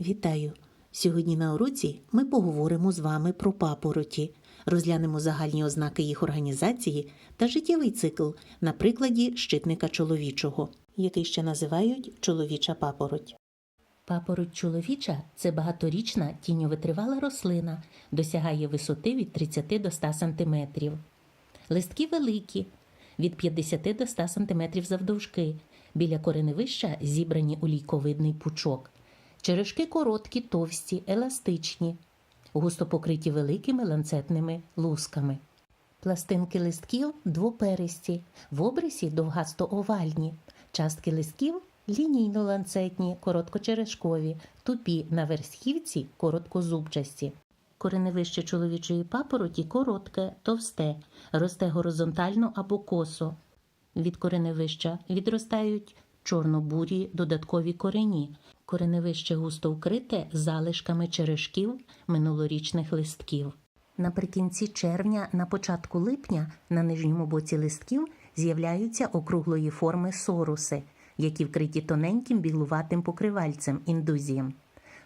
Вітаю! Сьогодні на уроці ми поговоримо з вами про папороті, розглянемо загальні ознаки їх організації та життєвий цикл на прикладі щитника чоловічого, який ще називають чоловіча папороть. Папороть чоловіча це багаторічна тіньовитривала рослина, досягає висоти від 30 до 100 см. Листки великі від 50 до 100 см завдовжки. Біля кореневища зібрані у лійковидний пучок. Черешки короткі, товсті, еластичні, густо покриті великими ланцетними лусками. Пластинки листків двоперисті, в обрисі довгасто-овальні, частки листків лінійно-ланцетні, короткочерешкові, тупі на верхівці короткозубчасті. Кореневище чоловічої папороті коротке, товсте, росте горизонтально або косо. Від кореневища відростають чорнобурі додаткові корені. Кореневище густо вкрите залишками черешків минулорічних листків. Наприкінці червня, на початку липня, на нижньому боці листків з'являються округлої форми соруси, які вкриті тоненьким білуватим покривальцем індузієм.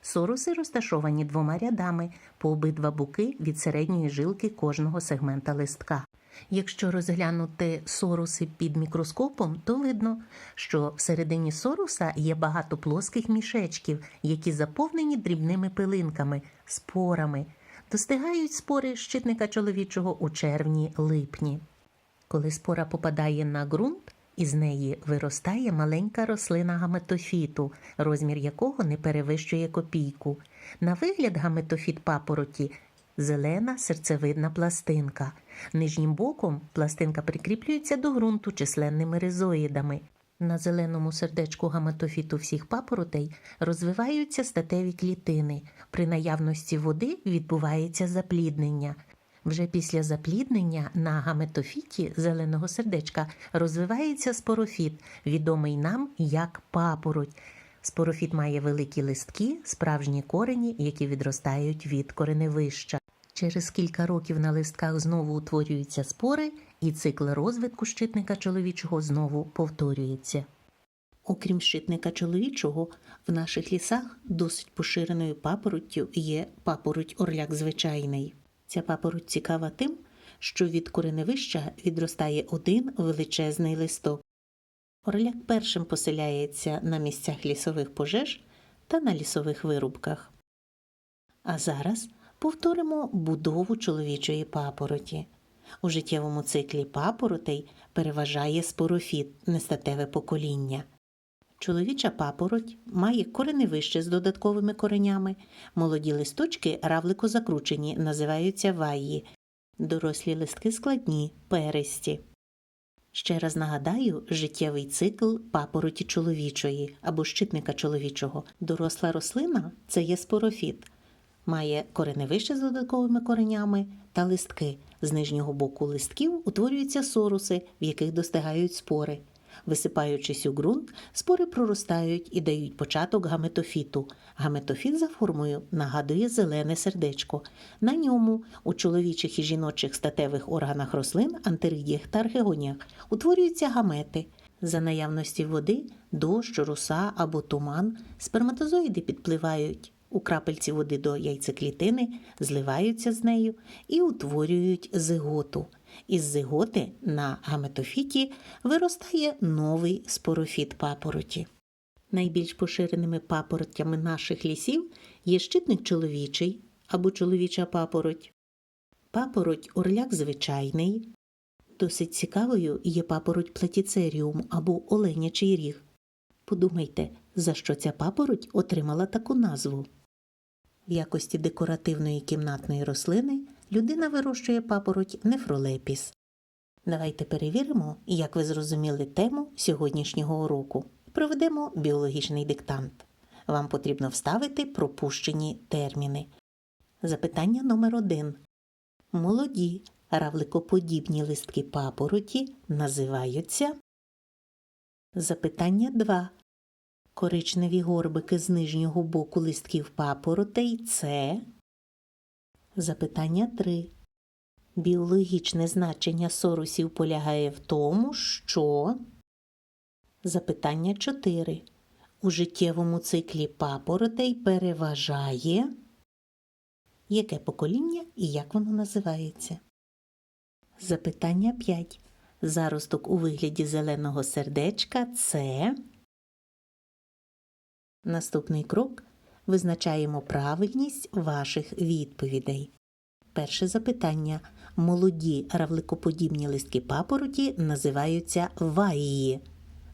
Соруси розташовані двома рядами по обидва боки від середньої жилки кожного сегмента листка. Якщо розглянути соруси під мікроскопом, то видно, що всередині соруса є багато плоских мішечків, які заповнені дрібними пилинками, спорами. Достигають спори щитника чоловічого у червні-липні. Коли спора попадає на ґрунт, із неї виростає маленька рослина гаметофіту, розмір якого не перевищує копійку. На вигляд гаметофіт папороті зелена серцевидна пластинка. Нижнім боком пластинка прикріплюється до ґрунту численними ризоїдами. На зеленому сердечку гаматофіту всіх папоротей розвиваються статеві клітини. При наявності води відбувається запліднення. Вже після запліднення на гаметофіті зеленого сердечка розвивається спорофіт, відомий нам як папороть. Спорофіт має великі листки, справжні корені, які відростають від кореневища. Через кілька років на листках знову утворюються спори, і цикл розвитку щитника чоловічого знову повторюється. Окрім щитника чоловічого, в наших лісах досить поширеною папороттю є папороть орляк звичайний. Ця папороть цікава тим, що від кореневища відростає один величезний листок. Орляк першим поселяється на місцях лісових пожеж та на лісових вирубках. А зараз повторимо будову чоловічої папороті. У життєвому циклі папоротей переважає спорофіт нестатеве покоління. Чоловіча папороть має кореневище з додатковими коренями, молоді листочки равлико закручені, називаються ваї, дорослі листки складні, перисті. Ще раз нагадаю життєвий цикл папороті чоловічої або щитника чоловічого. Доросла рослина це є спорофіт, має кореневище з додатковими коренями та листки. З нижнього боку листків утворюються соруси, в яких достигають спори. Висипаючись у ґрунт, спори проростають і дають початок гаметофіту. Гаметофіт за формою нагадує зелене сердечко. На ньому у чоловічих і жіночих статевих органах рослин, антеридіях та архегоніях утворюються гамети. За наявності води, дощ, роса або туман, сперматозоїди підпливають у крапельці води до яйцеклітини, зливаються з нею і утворюють зиготу. Із зиготи на гаметофіті виростає новий спорофіт папороті. Найбільш поширеними папоротями наших лісів є щитник чоловічий або чоловіча папороть, папороть орляк звичайний. Досить цікавою є папороть платіцеріум або оленячий ріг. Подумайте, за що ця папороть отримала таку назву. В якості декоративної кімнатної рослини людина вирощує папороть нефролепіс. Давайте перевіримо, як ви зрозуміли тему сьогоднішнього уроку. Проведемо біологічний диктант. Вам потрібно вставити пропущені терміни. Запитання номер 1 Молоді равликоподібні листки папороті називаються. Запитання 2. Коричневі горбики з нижнього боку листків папоротей це. Запитання 3. Біологічне значення сорусів полягає в тому, що. Запитання 4. У життєвому циклі папоротей переважає яке покоління і як воно називається? Запитання 5. Заросток у вигляді зеленого сердечка це. Наступний крок. Визначаємо правильність ваших відповідей. Перше запитання. Молоді равликоподібні листки папороті називаються ваїї.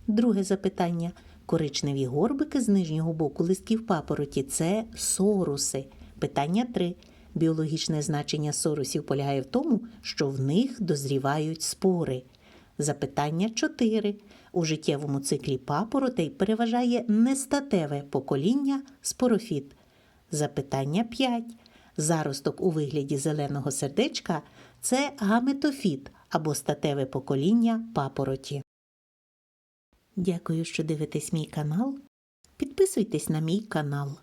Друге запитання. Коричневі горбики з нижнього боку листків папороті це соруси. Питання 3. Біологічне значення сорусів полягає в тому, що в них дозрівають спори. Запитання 4. У життєвому циклі папоротей переважає нестатеве покоління спорофіт. Запитання 5. Заросток у вигляді зеленого сердечка це гаметофіт або статеве покоління папороті. Дякую, що дивитесь мій канал. Підписуйтесь на мій канал.